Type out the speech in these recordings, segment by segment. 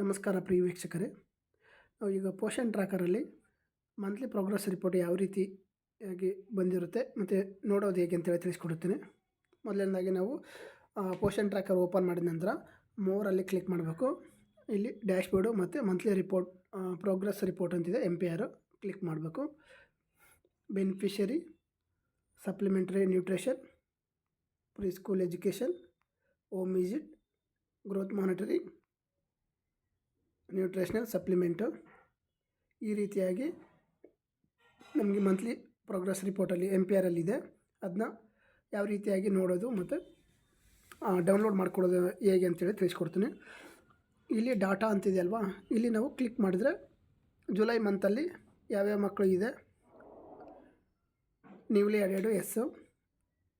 ನಮಸ್ಕಾರ ಪ್ರಿಯ ವೀಕ್ಷಕರೇ. ನಾವು ಈಗ ಪೋಷನ್ ಟ್ರ್ಯಾಕರಲ್ಲಿ ಮಂತ್ಲಿ ಪ್ರೋಗ್ರೆಸ್ ರಿಪೋರ್ಟ್ ಯಾವ ರೀತಿಯಾಗಿ ಬಂದಿರುತ್ತೆ ಮತ್ತು ನೋಡೋದು ಹೇಗೆ ಅಂತೇಳಿ ತಿಳಿಸ್ಕೊಡುತ್ತೇನೆ. ಮೊದಲನೇದಾಗಿ ನಾವು ಪೋಷನ್ ಟ್ರ್ಯಾಕರ್ ಓಪನ್ ಮಾಡಿದ ನಂತರ ಮೋರಲ್ಲಿ ಕ್ಲಿಕ್ ಮಾಡಬೇಕು. ಇಲ್ಲಿ ಡ್ಯಾಶ್ ಬೋರ್ಡು ಮತ್ತು ಮಂತ್ಲಿ ರಿಪೋರ್ಟ್ ಪ್ರೋಗ್ರೆಸ್ ರಿಪೋರ್ಟ್ ಅಂತಿದೆ. ಎಂ ಪಿ ಆರ್ ಕ್ಲಿಕ್ ಮಾಡಬೇಕು. Beneficiary supplementary nutrition preschool education home visit growth monitoring nutritional supplement ಈ ರೀತಿಯಾಗಿ ನಮಗೆ ಮಂತ್ಲಿ ಪ್ರೋಗ್ರೆಸ್ ರಿಪೋರ್ಟಲ್ಲಿ ಎಂ ಪಿ ಆರಲ್ಲಿ ಇದೆ. ಅದನ್ನ ಯಾವ ರೀತಿಯಾಗಿ ನೋಡೋದು ಮತ್ತು ಡೌನ್ಲೋಡ್ ಮಾಡ್ಕೊಳ್ಳೋದು ಹೇಗೆ ಅಂತೇಳಿ ತಿಳಿಸ್ಕೊಡ್ತೀನಿ. ಇಲ್ಲಿ ಡಾಟಾ ಅಂತಿದೆ ಅಲ್ವಾ? ಇಲ್ಲಿ ನಾವು ಕ್ಲಿಕ್ ಮಾಡಿದ್ರೆ ಜುಲೈ ಮಂತಲ್ಲಿ ಯಾವ್ಯಾವ ಮಕ್ಕಳು ಇದೆ? Newly added yes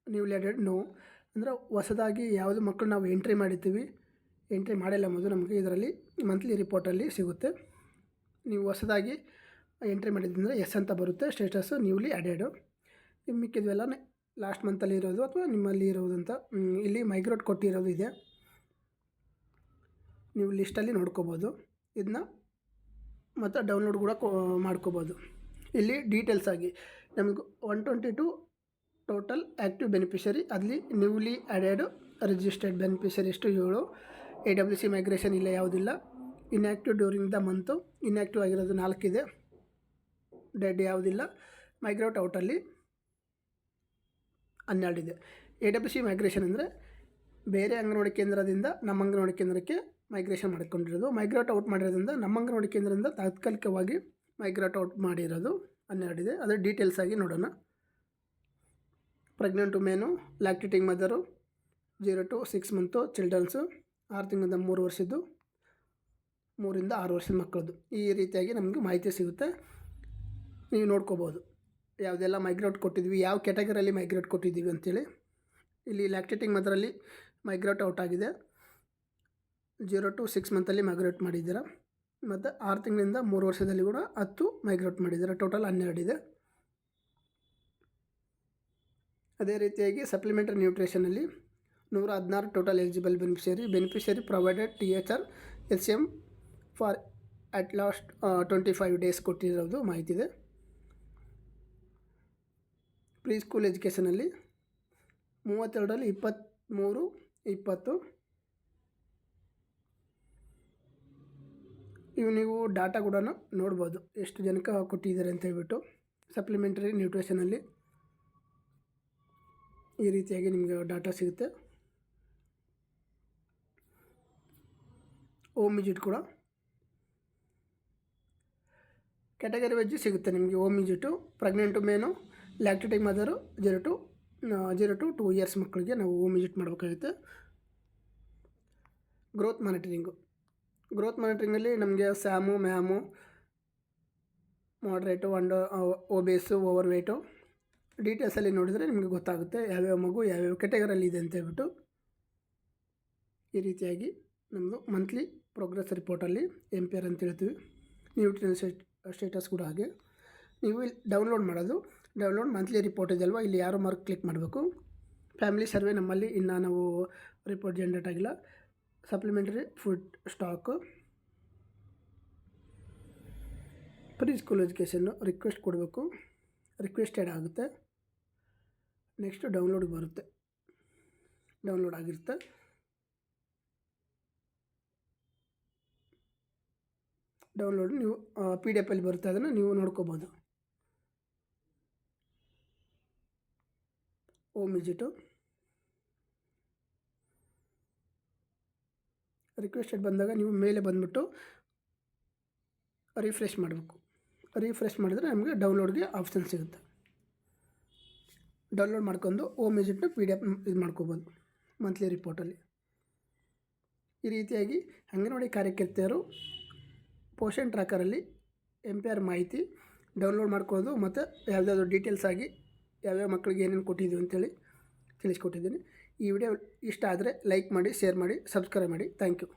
newly added no ಅಂದರೆ ಹೊಸದಾಗಿ ಯಾವುದು ಮಕ್ಕಳು ನಾವು ಎಂಟ್ರಿ ಮಾಡಿರ್ತೀವಿ ಎಂಟ್ರಿ ಮಾಡಿಲ್ಲ ಮೊದಲು ನಮಗೆ ಇದರಲ್ಲಿ ಮಂತ್ಲಿ ರಿಪೋರ್ಟಲ್ಲಿ ಸಿಗುತ್ತೆ. ನೀವು ಹೊಸದಾಗಿ ಎಂಟ್ರಿ ಮಾಡಿದ್ದಂದರೆ ಎಸ್ ಅಂತ ಬರುತ್ತೆ, ಸ್ಟೇಟಸ್ಸು ನ್ಯೂಲಿ ಅಡೆಡು ಮಿಕ್ಕಿದ್ವೆಲ್ಲ ಲಾಸ್ಟ್ ಮಂತಲ್ಲಿ ಇರೋದು ಅಥವಾ ನಿಮ್ಮಲ್ಲಿ ಇರೋದು ಅಂತ ಇಲ್ಲಿ ಮೈಗ್ರೇಟ್ ಕೊಟ್ಟಿರೋದು ಇದೆ. ನೀವು ಲಿಸ್ಟಲ್ಲಿ ನೋಡ್ಕೋಬೋದು. ಇದನ್ನ ಮತ್ತು ಡೌನ್ಲೋಡ್ ಕೂಡ ಮಾಡ್ಕೋಬೋದು. ಇಲ್ಲಿ ಡೀಟೇಲ್ಸ್ ಆಗಿ ನಮಗೆ one twenty two total active beneficiary ಅಲ್ಲಿ ನ್ಯೂಲಿ ಆ್ಯಡೆಡ್ ರಿಜಿಸ್ಟರ್ಡ್ ಬೆನಿಫಿಷರಿ ಎಷ್ಟು ಏಳು ಎ ಡಬ್ಲ್ಯೂ ಸಿ ಮೈಗ್ರೇಷನ್ ಇಲ್ಲ ಯಾವುದಿಲ್ಲ. Inactive during the month inactive ಆಗಿರೋದು ನಾಲ್ಕಿದೆ. ಡೆಡ್ ಯಾವುದಿಲ್ಲ. ಮೈಗ್ರೇಟ್ ಔಟಲ್ಲಿ ಹನ್ನೆರಡಿದೆ. ಎ ಡಬ್ಲ್ಯೂ ಸಿ ಮೈಗ್ರೇಷನ್ ಅಂದರೆ ಬೇರೆ ಅಂಗನವಾಡಿ ಕೇಂದ್ರದಿಂದ ನಮ್ಮ ಅಂಗನವಾಡಿ ಕೇಂದ್ರಕ್ಕೆ ಮೈಗ್ರೇಷನ್ ಮಾಡ್ಕೊಂಡಿರೋದು. ಮೈಗ್ರೇಟ್ ಔಟ್ ಮಾಡಿರೋದ್ರಿಂದ ನಮ್ಮ ಅಂಗನವಾಡಿ ಕೇಂದ್ರದಿಂದ ತಾತ್ಕಾಲಿಕವಾಗಿ ಮೈಗ್ರೇಟ್ ಔಟ್ ಮಾಡಿರೋದು ಹನ್ನೆರಡಿದೆ. ಅದರ ಡೀಟೇಲ್ಸ್ ಆಗಿ ನೋಡೋಣ. Pregnant women lactating mother zero to six month childrens ಆರು ತಿಂಗಳಿಂದ ಮೂರು ವರ್ಷದ್ದು, ಮೂರಿಂದ ಆರು ವರ್ಷದ ಮಕ್ಕಳದ್ದು. ಈ ರೀತಿಯಾಗಿ ನಮಗೆ ಮಾಹಿತಿ ಸಿಗುತ್ತೆ. ನೀವು ನೋಡ್ಕೋಬೋದು. ಯಾವುದೆಲ್ಲ ಮೈಗ್ರೇಟ್ ಕೊಟ್ಟಿದ್ವಿ, ಯಾವ ಕ್ಯಾಟಗರಿಯಲ್ಲಿ ಮೈಗ್ರೇಟ್ ಕೊಟ್ಟಿದ್ದೀವಿ ಅಂತೇಳಿ. ಇಲ್ಲಿ ಲ್ಯಾಕ್ಟೇಟಿಂಗ್ ಮದರಲ್ಲಿ ಮೈಗ್ರೇಟ್ ಔಟ್ ಆಗಿದೆ. ಜೀರೋ ಟು ಸಿಕ್ಸ್ ಮಂತಲ್ಲಿ ಮೈಗ್ರೇಟ್ ಮಾಡಿದ್ದೀರಾ. ಮತ್ತು ಆರು ತಿಂಗಳಿಂದ ಮೂರು ವರ್ಷದಲ್ಲಿ ಕೂಡ ಹತ್ತು ಮೈಗ್ರೇಟ್ ಮಾಡಿದ್ದಾರೆ. ಟೋಟಲ್ ಹನ್ನೆರಡಿದೆ ಅದೇ ರೀತಿಯಾಗಿ ಸಪ್ಲಿಮೆಂಟರಿ ನ್ಯೂಟ್ರಿಷನಲ್ಲಿ ನೂರ ಹದಿನಾರು total eligible beneficiary beneficiary provided T H R L C M for at last twenty five days ಕೊಟ್ಟಿರೋದು ಮಾಹಿತಿ ಇದೆ ಪ್ರೀ ಸ್ಕೂಲ್ ಎಜುಕೇಷನಲ್ಲಿ ಮೂವತ್ತೆರಡರಲ್ಲಿ ಇಪ್ಪತ್ತ್ಮೂರು ಇಪ್ಪತ್ತು. ಇವು ನೀವು ಡಾಟಾ ಕೂಡ ನೋಡ್ಬೋದು ಎಷ್ಟು ಜನಕ್ಕೆ ಕೊಟ್ಟಿದ್ದಾರೆ ಅಂತ ಹೇಳ್ಬಿಟ್ಟು. ಸಪ್ಲಿಮೆಂಟರಿ ನ್ಯೂಟ್ರಿಷನಲ್ಲಿ ಈ ರೀತಿಯಾಗಿ ನಿಮಗೆ ಡಾಟಾ ಸಿಗುತ್ತೆ. ಓಮ್ ವಿಜಿಟ್ ಕೂಡ. ಕ್ಯಾಟಗರಿ ವೈಜು ಸಿಗುತ್ತೆ ನಿಮಗೆ home visit pregnant, women lactating mother, zero to zero to two years ಮಕ್ಕಳಿಗೆ ನಾವು ಓಮ್ ವಿಜಿಟ್ ಮಾಡಬೇಕಾಗುತ್ತೆ. Growth monitoring. ಗ್ರೋತ್ ಮಾನಿಟರಿಂಗಲ್ಲಿ ನಮಗೆ SAM, MAM, moderate under obese overweight ಡೀಟೇಲ್ಸಲ್ಲಿ ನೋಡಿದರೆ ನಿಮಗೆ ಗೊತ್ತಾಗುತ್ತೆ ಯಾವ್ಯಾವ ಮಗು ಯಾವ್ಯಾವ ಕೆಟಗರಲ್ಲಿ ಇದೆ ಅಂತ ಹೇಳ್ಬಿಟ್ಟು ಈ ರೀತಿಯಾಗಿ ನಮ್ಮದು ಮಂತ್ಲಿ ಪ್ರೋಗ್ರೆಸ್ ರಿಪೋರ್ಟಲ್ಲಿ ಎಂ ಪಿ ಆರ್ ಅಂತ ಹೇಳ್ತೀವಿ. ನ್ಯೂಟ್ರಿಯನ್ ಸ್ಟೇಟಸ್ ಕೂಡ ಹಾಗೆ. ನೀವು ಇಲ್ಲಿ ಡೌನ್ಲೋಡ್ ಮಾಡೋದು. ಡೌನ್ಲೋಡ್ ಮಂತ್ಲಿ ರಿಪೋರ್ಟ್ ಇದೆಯಲ್ವ ಇಲ್ಲಿ ಯಾರೋ ಮಾರ್ಕ್ ಕ್ಲಿಕ್ ಮಾಡಬೇಕು? ಫ್ಯಾಮಿಲಿ ಸರ್ವೆ ನಮ್ಮಲ್ಲಿ ಇನ್ನು ನಾವು ರಿಪೋರ್ಟ್ ಜನ್ರೇಟ್ ಆಗಿಲ್ಲ. Supplementary food stock pre school ಎಜುಕೇಷನ್ನು ರಿಕ್ವೆಸ್ಟ್ ಕೊಡಬೇಕು. ರಿಕ್ವೆಸ್ಟೆಡ್ ಆಗುತ್ತೆ. ನೆಕ್ಸ್ಟ್ ಡೌನ್ಲೋಡ್ ಬರುತ್ತೆ. ಡೌನ್ಲೋಡ್ ಆಗಿರುತ್ತೆ. ಡೌನ್ಲೋಡ್ ನೀವು ಪಿ ಡಿ ಎಫಲ್ಲಿ ಬರುತ್ತೆ, ಅದನ್ನು ನೀವು ನೋಡ್ಕೋಬೋದು. ಓಮ್ ವಿಜಿಟು ರಿಕ್ವೆಸ್ಟೆಡ್ ಬಂದಾಗ ನೀವು ಮೇಲೆ ಬಂದುಬಿಟ್ಟು ರಿಫ್ರೆಶ್ ಮಾಡಬೇಕು. ರಿಫ್ರೆಶ್ ಮಾಡಿದ್ರೆ ನಮಗೆ ಡೌನ್ಲೋಡ್ಗೆ ಆಪ್ಷನ್ ಸಿಗುತ್ತೆ. ಡೌನ್ಲೋಡ್ ಮಾಡ್ಕೊಂಡು ಓಮ್ ವಿಜಿಟ್ನ ಪಿ ಡಿ ಎಫ್ ಇದು ಮಾಡ್ಕೋಬೋದು ಮಂತ್ಲಿ ರಿಪೋರ್ಟಲ್ಲಿ ಈ ರೀತಿಯಾಗಿ ಅಂಗನವಾಡಿ ಕಾರ್ಯಕರ್ತೆಯರು ಪೋಷನ್ ಟ್ರ್ಯಾಕರಲ್ಲಿ ಎಂ ಪಿ ಆರ್ ಮಾಹಿತಿ ಡೌನ್ಲೋಡ್ ಮಾಡ್ಕೊಳ್ಳೋದು ಮತ್ತು ಯಾವುದಾದ್ರು ಡೀಟೇಲ್ಸ್ ಆಗಿ ಯಾವ್ಯಾವ ಮಕ್ಕಳಿಗೆ ಏನೇನು ಕೊಟ್ಟಿದ್ದೀವಿ ಅಂತೇಳಿ ತಿಳಿಸ್ಕೊಟ್ಟಿದ್ದೀನಿ. ಈ ವಿಡಿಯೋ ಇಷ್ಟ ಆದರೆ ಲೈಕ್ ಮಾಡಿ ಶೇರ್ ಮಾಡಿ ಸಬ್ಸ್ಕ್ರೈಬ್ ಮಾಡಿ. Thank you